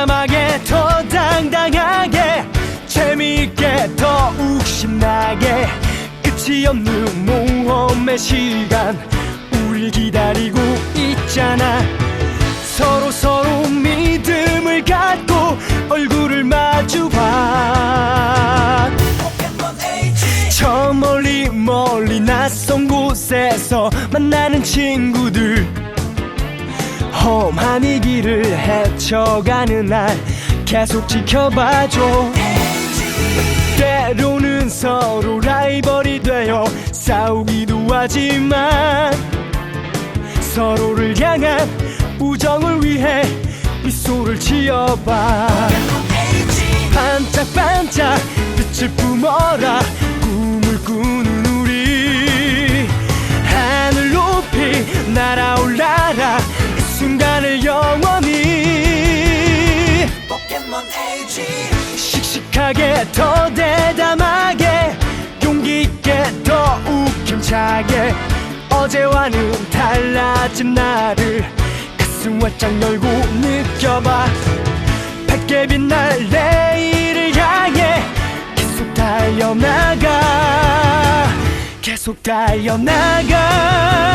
담담하게 더 당당하게 재미있게 더욱 신나게 끝이 없는 모험의 시간 우리 기다리고 있잖아. 서로 서로 믿음을 갖고 얼굴을 마주 봐 저 멀리 멀리 낯선 곳에서 만나는 친구들. 험한 이 길을 헤쳐가는 날 계속 지켜봐줘. 때로는 서로 라이벌이 되어 싸우기도 하지만 서로를 향한 우정을 위해 미소를 지어봐. 반짝반짝 빛을 뿜어라 더 대담하게 용기 있게 더욱 힘차게. 어제와는 달라진 나를 가슴 활짝 열고 느껴봐. 밝게 빛날 내일을 향해 계속 달려나가 계속 달려나가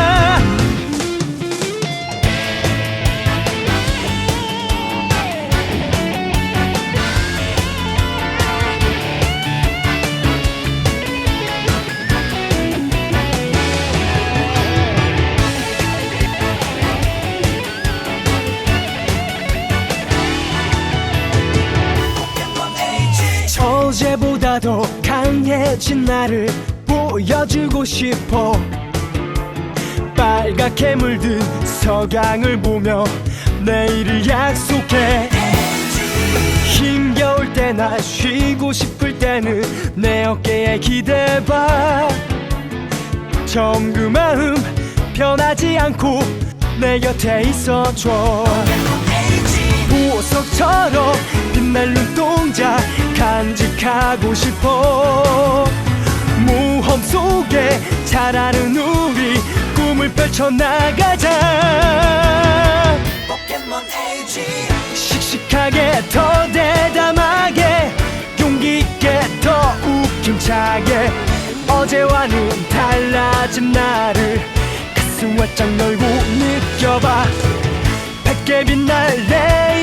어제보다 더 강해진 나를 보여주고 싶어. 빨갛게 물든 석양을 보며 내일을 약속해. 힘겨울 때나 쉬고 싶을 때는 내 어깨에 기대봐. 처음 그 마음 변하지 않고 내 곁에 있어줘. 보석처럼 빛날 눈동자 하고 싶어. 모험 속에 자라는 우리 꿈을 펼쳐나가자. 씩씩하게 더 대담하게 용기 있게 더욱 힘차게. 어제와는 달라진 나를 가슴 활짝 열고 느껴봐. 밝게 빛날 내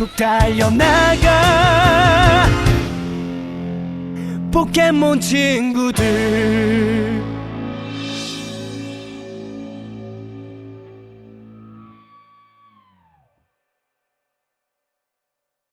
계속 달려나가. 포켓몬 친구들